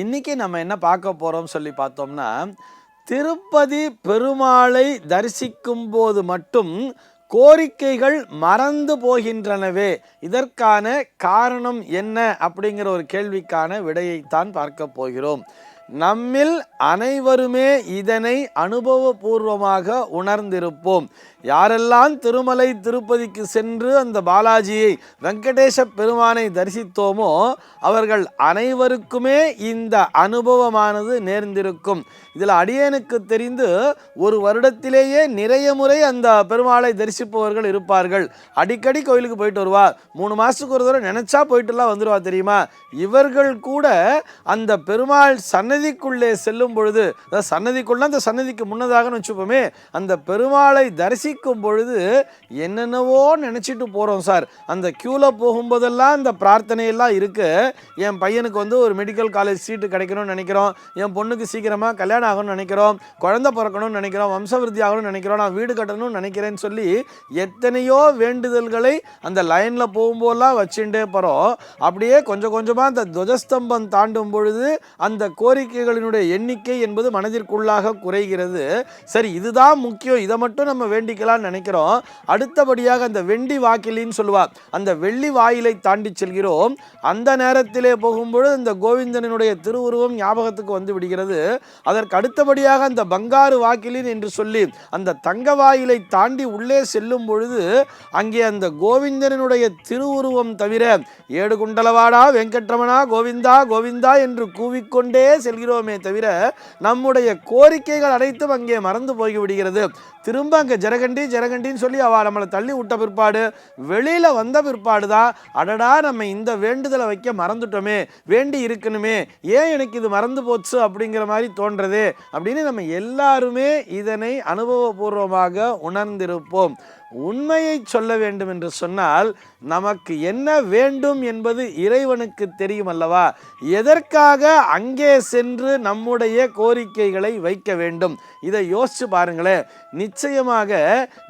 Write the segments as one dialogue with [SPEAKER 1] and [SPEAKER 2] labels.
[SPEAKER 1] இன்னைக்கு நம்ம என்ன பார்க்க போகிறோம் சொல்லி பார்த்தோம்னா திருப்பதி பெருமாளை தரிசிக்கும் போது மட்டும் கோரிக்கைகள் மறந்து போகின்றனவே. இதற்கான காரணம் என்ன அப்படிங்கிற ஒரு கேள்விக்கான விடையைத்தான் பார்க்க போகிறோம். நம்மில் அனைவருமே இதனை அனுபவபூர்வமாக உணர்ந்திருப்போம். யாரெல்லாம் திருமலை திருப்பதிக்கு சென்று அந்த பாலாஜியை வெங்கடேச பெருமானை தரிசித்தோமோ அவர்கள் அனைவருக்குமே இந்த அனுபவமானது நேர்ந்திருக்கும். இதில் அடியேனுக்கு தெரிந்து ஒரு வருடத்திலேயே நிறைய முறை அந்த பெருமாளை தரிசிப்பவர்கள் இருப்பார்கள். அடிக்கடி கோயிலுக்கு போயிட்டு வருவா மூணு மாதத்துக்கு ஒரு தடவை நினச்சா போயிட்டுலாம் வந்துடுவா தெரியுமா? இவர்கள் கூட அந்த பெருமாள் சன்னதிக்குள்ளே செல்லும் பொழுது அதாவது சன்னதிக்குள்ள அந்த சன்னதிக்கு முன்னதாகன்னு வச்சுப்போமே அந்த பெருமாளை தரிசிக்கும் பொழுது என்னென்னவோ நினச்சிட்டு போகிறோம் சார். அந்த க்யூவில் போகும்போதெல்லாம் அந்த பிரார்த்தனையெல்லாம் இருக்குது என் பையனுக்கு வந்து ஒரு மெடிக்கல் காலேஜ் சீட்டு கிடைக்கணும்னு நினைக்கிறோம். என் பொண்ணுக்கு சீக்கிரமாக கல்யாணம் ஆகணும்னு நினைக்கிறோம். குழந்தை பிறக்கணும்னு நினைக்கிறோம். வம்சவிருத்தி ஆகணும்னு நினைக்கிறோம். நான் வீடு கட்டணும்னு நினைக்கிறேன்னு சொல்லி எத்தனையோ வேண்டுதல்களை அந்த லைனில் போகும்போதெல்லாம் வச்சுட்டே போகிறோம் அப்படியே கொஞ்சம் கொஞ்சமாக அந்த துவஜஸ்தம்பம் தாண்டும் பொழுது அந்த கோரிக்கை கோரிக்கைகளினுடைய எண்ணிக்கை என்பது மனதிற்குள்ளாக குறைகிறது. சரி இதுதான் முக்கியம். இதை மட்டும் நம்ம வேண்டிக்கலாம்னு நினைக்கிறோம். அடுத்தபடியாக அந்த வெண்டி வாக்கிலின்னு சொல்லுவார் அந்த வெள்ளி வாயிலை தாண்டி செல்கிறோம். அந்த நேரத்திலே போகும்பொழுது இந்த கோவிந்தனுடைய திருவுருவம் ஞாபகத்துக்கு வந்து விடுகிறது. அதற்கு அடுத்தபடியாக அந்த பங்காறு வாக்கிலின் என்று சொல்லி அந்த தங்க வாயிலை தாண்டி உள்ளே செல்லும் பொழுது அங்கே அந்த கோவிந்தனுடைய திருவுருவம் தவிர ஏடு குண்டலவாடா வெங்கட்ரமணா கோவிந்தா கோவிந்தா என்று கூவிக்கொண்டே செல் செல்கிறோமே தவிர நம்முடைய கோரிக்கைகள் அனைத்தும் அங்கே மறந்து போய்விடுகிறது. திரும்ப அங்கே ஜரகண்டி ஜரகண்டின்னு சொல்லி அவள் நம்மளை தள்ளி விட்ட பிற்பாடு வெளியில் வந்த பிற்பாடு தான் அடடா நம்ம இந்த வேண்டுதலை வைக்க மறந்துட்டோமே வேண்டி இருக்கணுமே ஏன் எனக்கு இது மறந்து போச்சு அப்படிங்கிற மாதிரி தோன்றது அப்படின்னு நம்ம எல்லாருமே இதனை அனுபவபூர்வமாக உணர்ந்திருப்போம். உண்மையை சொல்ல வேண்டும் என்று சொன்னால் நமக்கு என்ன வேண்டும் என்பது இறைவனுக்கு தெரியும் அல்லவா? எதற்காக அங்கே சென்று நம்முடைய கோரிக்கைகளை வைக்க வேண்டும். இதை யோசிச்சு பாருங்களேன் நிச்சயமாக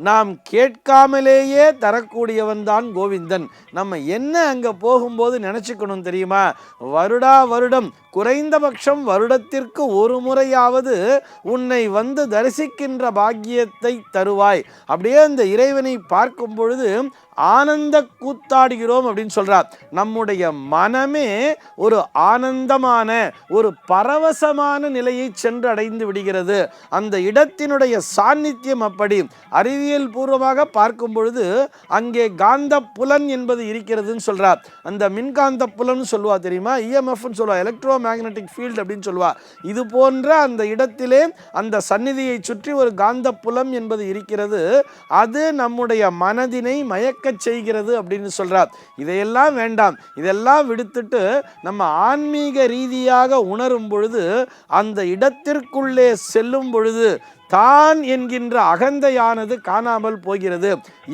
[SPEAKER 1] நாம் கேட்காமலேயே தரக்கூடியவன் தான் கோவிந்தன். நம்ம என்ன அங்கே போகும்போது நினச்சிக்கணும் தெரியுமா? வருடா வருடம் குறைந்தபட்சம் வருடத்திற்கு ஒரு முறையாவது உன்னை வந்து தரிசிக்கின்ற பாக்கியத்தை தருவாய். அப்படியே அந்த இறைவனை பார்க்கும் பொழுது ஆனந்த கூத்தாடுகிறோம் அப்படின்னு சொல்கிறார் நம்முடைய மனமே ஒரு ஆனந்தமான ஒரு பரவசமான நிலையை சென்று அடைந்து விடுகிறது. அந்த இடத்தினுடைய சாநித்தியம் அப்படி. அறிவியல் பூர்வமாக பார்க்கும் பொழுது அங்கே காந்த புலன் என்பது இருக்கிறதுன்னு சொல்கிறார் அந்த மின்காந்த புலன் சொல்லுவா தெரியுமா? இஎம்எஃப்னு சொல்லுவா. எலக்ட்ரோ மேக்னெட்டிக் ஃபீல்டு அப்படின்னு சொல்லுவா. இது போன்ற அந்த இடத்திலே அந்த சந்நிதியை சுற்றி ஒரு காந்த புலம் என்பது இருக்கிறது. அது நம்முடைய மனதினை மயக்க செய்கிறது அப்படின்னு சொல்றார். இதையெல்லாம் வேண்டாம். இதெல்லாம் விடுத்துட்டு நம்ம ஆன்மீக ரீதியாக உணரும் பொழுது அந்த இடத்திற்குள்ளே செல்லும் பொழுது தான் என்கின்ற அகந்தையானது காணாமல் போகிறது.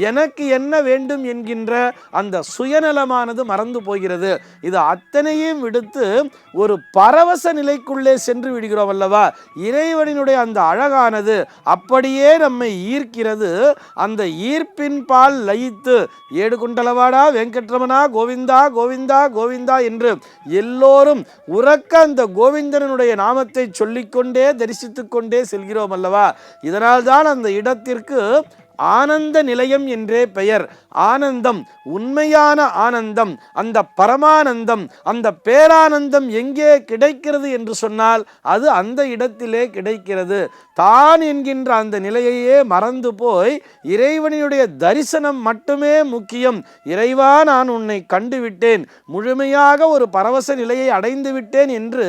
[SPEAKER 1] எனக்கு என்ன வேண்டும் என்கின்ற அந்த சுயநலமானது மறந்து போகிறது. இது அத்தனையும் விடுத்து ஒரு பரவச நிலைக்குள்ளே சென்று விடுகிறோம் அல்லவா? இறைவனினுடைய அந்த அழகானது அப்படியே நம்மை ஈர்க்கிறது. அந்த ஈர்ப்பின் பால் லயித்து ஏடு குண்டலவாடா வெங்கட்ரமணா கோவிந்தா கோவிந்தா கோவிந்தா என்று எல்லோரும் உறக்க அந்த கோவிந்தனுடைய நாமத்தை சொல்லிக்கொண்டே தரிசித்துக்கொண்டே செல்கிறோம் அல்லவா? இதனால்தான் அந்த இடத்திற்கு ஆனந்த நிலையம் என்றே பெயர். ஆனந்தம் உண்மையான ஆனந்தம் அந்த பரமானந்தம் அந்த பேரானந்தம் எங்கே கிடைக்கிறது என்று சொன்னால் அது அந்த இடத்திலே கிடைக்கிறது. தான் என்கின்ற அந்த நிலையையே மறந்து போய் இறைவனுடைய தரிசனம் மட்டுமே முக்கியம். இறைவா நான் உன்னை கண்டுவிட்டேன். முழுமையாக ஒரு பரவச நிலையை அடைந்து விட்டேன் என்று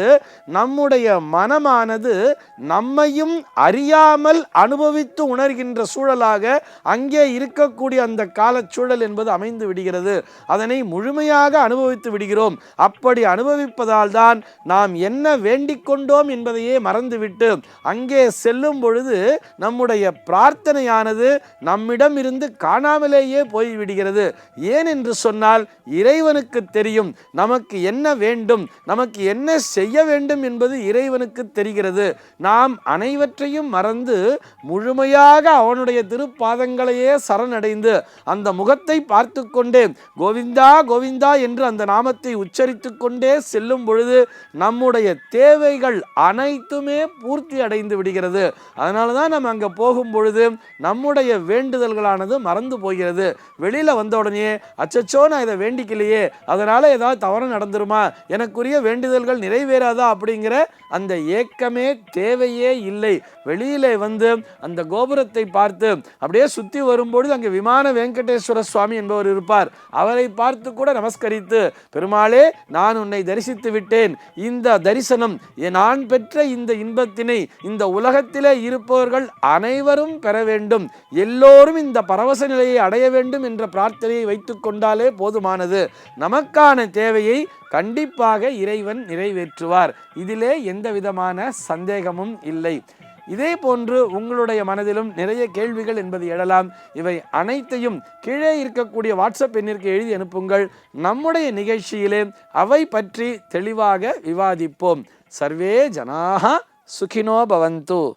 [SPEAKER 1] நம்முடைய மனமானது நம்மையும் அறியாமல் அனுபவித்து உணர்கின்ற சூழலாக அங்கே இருக்கக்கூடிய அந்த கால காலச்சூழல் என்பது அமைந்து விடுகிறது. அதனை முழுமையாக அனுபவித்து விடுகிறோம். அப்படி அனுபவிப்பதால் தான் நாம் என்ன வேண்டிக் கொண்டோம் என்பதையே மறந்துவிட்டு அங்கே செல்லும் பொழுது நம்முடைய பிரார்த்தனையானது நம்மிடம் இருந்து காணாமலேயே போய்விடுகிறது. ஏன் என்று சொன்னால் இறைவனுக்கு தெரியும் நமக்கு என்ன வேண்டும் நமக்கு என்ன செய்ய வேண்டும் என்பது இறைவனுக்கு தெரிகிறது. நாம் அனைவற்றையும் மறந்து முழுமையாக அவனுடைய திருப்பாதங்களையே சரணடைந்து அந்த முகத்தை பார்த்து கொண்டே கோவிந்தா கோவிந்தா என்று அந்த நாமத்தை உச்சரித்து கொண்டே செல்லும் பொழுது நம்முடைய தேவைகள் அனைத்துமே பூர்த்தி அடைந்து விடுகிறது. அதனால தான் நம்ம அங்கே போகும் பொழுது நம்முடைய வேண்டுதல்களானது மறந்து போகிறது. வெளியில் வந்த உடனே அச்சச்சோ நான் இதை வேண்டிக்கலையே அதனால் ஏதாவது தவறு நடந்துருமா? எனக்குரிய வேண்டுதல்கள் நிறைவேறாதா? அப்படிங்கிற அந்த ஏக்கமே தேவையே இல்லை. வெளியிலே வந்து அந்த கோபுரத்தை பார்த்து அப்படியே சுற்றி வரும்பொழுது அங்கே விமான சுந்தரேஸ்வர சுவாமி என்பவர் இருப்பார். அவரை பார்த்து கூட நமஸ்கரித்து பெருமாளே நான் உன்னை தரிசித்து விட்டேன். இந்த தரிசனம் நான் பெற்ற இந்த இன்பத்தினை இந்த உலகத்திலே இருப்பவர்கள் அனைவரும் பெற வேண்டும். எல்லோரும் இந்த பரவச நிலையை அடைய வேண்டும் என்ற பிரார்த்தனையை வைத்து கொண்டாலே போதுமானது. நமக்கான தேவையை கண்டிப்பாக இறைவன் நிறைவேற்றுவார். இதிலே எந்த விதமான சந்தேகமும் இல்லை. இதே போன்று உங்களுடைய மனதிலும் நிறைய கேள்விகள் என்பது எழலாம். இவை அனைத்தையும் கீழே இருக்கக்கூடிய வாட்ஸ்அப் எண்ணிற்கு எழுதி அனுப்புங்கள். நம்முடைய நிகழ்ச்சியிலே அவை பற்றி தெளிவாக விவாதிப்போம். சர்வே ஜனாக சுகினோ பவந்து.